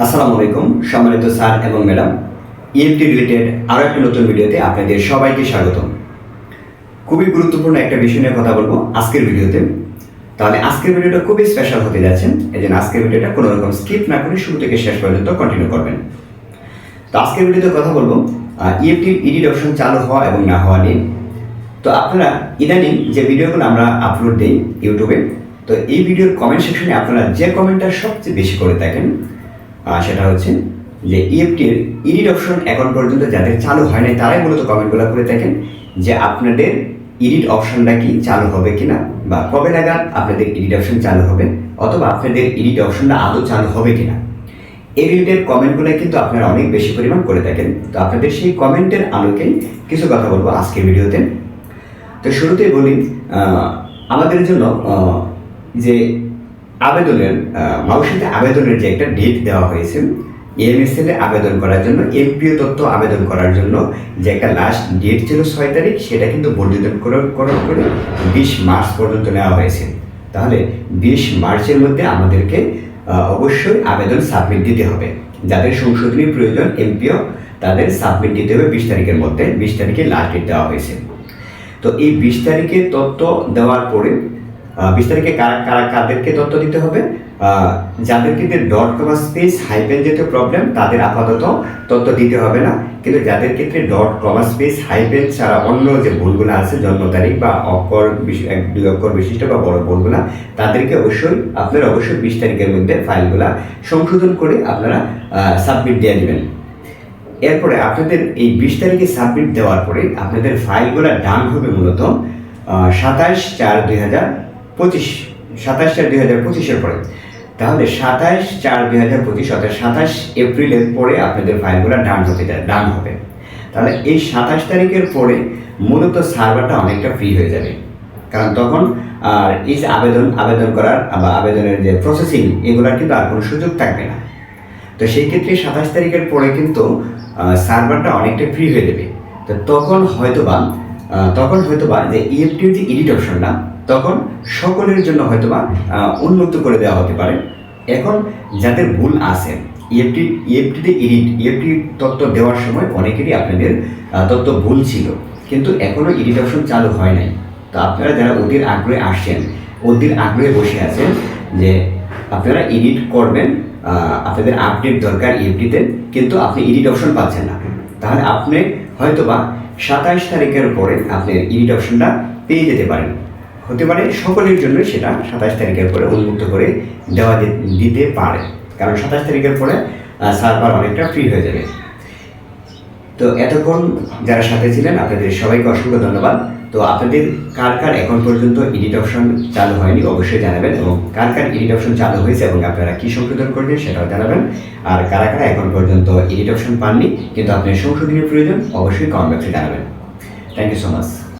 আসসালামু আলাইকুম, সম্মানিত স্যার এবং ম্যাডাম। ইএফটি রিলেটেড আরও একটা নতুন ভিডিওতে আপনাদের সবাইকে স্বাগতম। খুবই গুরুত্বপূর্ণ একটা বিষয় নিয়ে কথা বলব আজকের ভিডিওতে। তাহলে আজকের ভিডিওটা খুবই স্পেশাল হতে যাচ্ছেন এই জন্য আজকের ভিডিওটা কোনো রকম স্কিপ না করে শুরু থেকে শেষ পর্যন্ত কন্টিনিউ করবেন। তো আজকের ভিডিওতে কথা বলব ইএফটির ইডিট অপশন চালু হওয়া এবং না হওয়া নিয়ে। তো আপনারা ইদানিং যে ভিডিওগুলো আমরা আপলোড দিই ইউটিউবে, তো এই ভিডিওর কমেন্ট সেকশনে আপনারা যে কমেন্টটা সবচেয়ে বেশি করে থাকেন সেটা হচ্ছে যে ইএফটির ইডিট অপশন এখন পর্যন্ত যাদের চালু হয় নাই তারাই মূলত কমেন্টগুলো করে থাকেন যে আপনাদের ইডিট অপশনটা কি চালু হবে কিনা বা কবে নাগাদ আপনাদের ইডিট অপশন চালু হবে অথবা আপনাদের ইডিট অপশনটা আদৌ চালু হবে কিনা। এই রিলেটেড কমেন্টগুলো কিন্তু আপনারা অনেক বেশি পরিমাণ করে থাকেন তো আপনাদের সেই কমেন্টের আলোকেই কিছু কথা বলব আজকের ভিডিওতে। তো শুরুতেই বলি আমাদের জন্য যে আবেদনের মাউসিতে আবেদনের যে একটা ডেট দেওয়া হয়েছে এমএসএল এ আবেদন করার জন্য এমপিও তথ্য আবেদন করার জন্য যে একটা লাস্ট ডেট ছিল ছয় তারিখ, সেটা কিন্তু বর্ধিতকরণ করে বিশ মার্চ পর্যন্ত নেওয়া হয়েছে। তাহলে বিশ মার্চের মধ্যে আমাদেরকে অবশ্যই আবেদন সাবমিট দিতে হবে। যাদের সংশোধনী প্রয়োজন এমপিও তাদের সাবমিট দিতে হবে বিশ তারিখের মধ্যে, বিশ তারিখে লাস্ট ডেট দেওয়া হয়েছে। তো এই বিশ তারিখে তথ্য দেওয়ার পরে বিশ তারিখে কারা কারা, কাদেরকে তথ্য দিতে হবে? যাদের কিন্তু ডট কমা স্পেস হাইপেন যেহেতু প্রবলেম তাদের আপাতত তথ্য দিতে হবে না। কিন্তু যাদের ক্ষেত্রে ডট কমা স্পেস হাইপেন ছাড়া অন্য যে ভুলগুলো আছে, জন্ম তারিখ বা অক্ষর দুই অক্ষর বিশিষ্ট বা বড় ভুলগুলো, তাদেরকে অবশ্যই, আপনারা অবশ্যই বিশ তারিখের মধ্যে ফাইলগুলা সংশোধন করে আপনারা সাবমিট দিয়ে দেবেন। এরপরে আপনাদের এই বিশ তারিখে সাবমিট দেওয়ার পরে আপনাদের ফাইলগুলো ডান হবে মূলত সাতাশ চার দুই হাজার পঁচিশ, সাতাশ চার দুই হাজার পঁচিশের পরে। তাহলে সাতাশ চার দুই হাজার পঁচিশ, অর্থাৎ সাতাশ এপ্রিলের পরে আপনাদের ফাইলগুলো ডান হতে ডান হবে। তাহলে এই সাতাশ তারিখের পরে মূলত সার্ভারটা অনেকটা ফ্রি হয়ে যাবে। কারণ তখন আর এই যে আবেদন আবেদন করার বা আবেদনের যে প্রসেসিং এগুলোর কিন্তু আর কোনো সুযোগ থাকবে না। তো সেই ক্ষেত্রে সাতাশ তারিখের পরে কিন্তু সার্ভারটা অনেকটা ফ্রি হয়ে যাবে তো তখন হয়তোবা তখন হয়তোবা যে ইএফটির যে এডিট অপশনটা তখন সকলের জন্য হয়তোবা উন্মুক্ত করে দেওয়া হতে পারে। এখন যাদের ভুল আছে ইএফটি ইএফটিতে এডিট ইএফটি তত্ত্ব দেওয়ার সময় অনেকেরই আপনাদের তত্ত্ব ভুল ছিল। কিন্তু এখনও এডিট অপশন চালু হয় নাই। তো আপনারা যারা অধীর আগ্রহে আসছেন, অধীর আগ্রহে বসে আছেন যে আপনারা এডিট করবেন আপনাদের আপডেট দরকার ইএফটিতে কিন্তু আপনি এডিট অপশন পাচ্ছেন না। তাহলে আপনি হয়তোবা সাতাশ তারিখের পরে আপনি এডিট অপশনটা পেয়ে যেতে পারেন। হতে পারে, সকলের জন্য সেটা সাতাশ তারিখের পরে উন্মুক্ত করে দেওয়া দিতে পারে। কারণ সাতাশ তারিখের পরে সার্ভার অনেকটা ফ্রি হয়ে যাবে। তো এতক্ষণ যারা সাথে ছিলেন, আপনাদের সবাইকে অসংখ্য ধন্যবাদ। তো আপনাদের কার কার এখন পর্যন্ত এডিট অপশন চালু হয়নি, অবশ্যই জানাবেন এবং কার কার এডিট অপশন চালু হয়েছে এবং আপনারা কী সংশোধন করবেন সেটাও জানাবেন। আর কারা কারা এখন পর্যন্ত এডিট অপশন পাননি, কিন্তু আপনার সংশোধনের প্রয়োজন, অবশ্যই কমেন্ট বক্সে জানাবেন। Thank you so much